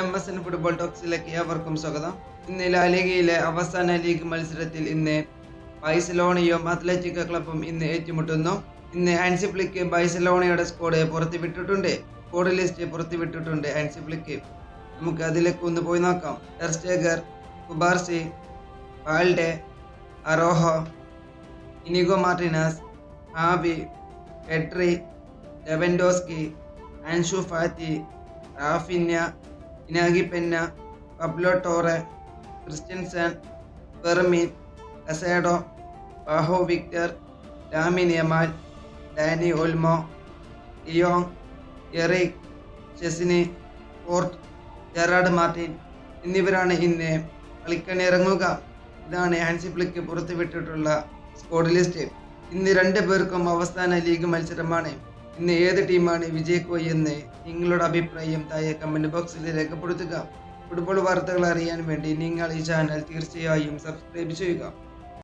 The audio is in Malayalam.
എം എസ് എൻ ഫുട്ബോൾ ടോക്സിലേക്ക് ഏവർക്കും സ്വാഗതം. ഇന്ന് ലാലിഗയിലെ അവസാന ലീഗ് മത്സരത്തിൽ ഇന്ന് ബൈസലോണിയും അത്ലറ്റിക് ക്ലബും ഇന്ന് ഏറ്റുമുട്ടുന്നു. ഇന്ന് ആൻസിപ്ലിക്ക് ബൈസലോണിയുടെ സ്കോഡ് പുറത്തുവിട്ടിട്ടുണ്ട്. സ്കോഡ് ലിസ്റ്റ് പുറത്തുവിട്ടിട്ടുണ്ട് ആൻസിപ്ലിക്ക് നമുക്ക് അതിലേക്ക് ഒന്ന് പോയി നോക്കാം. Ter Stegen Cubarsi Balde Araujo Inigo Martinez ഹാബി Pedri Lewandowski Ansu Fati Raphinha Inaki Pena Pablo Torre Christensen Fermin അസേഡോ ബാഹോ Victor Lamine Yamal Dani Olmo Yeong Eric ചെസിനി Fort Gerard Martin എന്നിവരാണ് ഇന്ന് കളിക്കണിറങ്ങുക. ഇതാണ് ഹാൻസി ഫ്ലിക്ക് പുറത്തുവിട്ടിട്ടുള്ള സ്കോഡ് ലിസ്റ്റ്. ഇന്ന് രണ്ടു പേർക്കും അവസാന ലീഗ് മത്സരമാണ്. ഇന്ന് ഏത് ടീമാണ് വിജയിക്കുക എന്ന് നിങ്ങളുടെ അഭിപ്രായം താഴെ കമന്റ് ബോക്സിൽ രേഖപ്പെടുത്തുക. ഫുട്ബോൾ വാർത്തകൾ അറിയാൻ വേണ്ടി നിങ്ങൾ ഈ ചാനൽ തീർച്ചയായും സബ്സ്ക്രൈബ് ചെയ്യുക.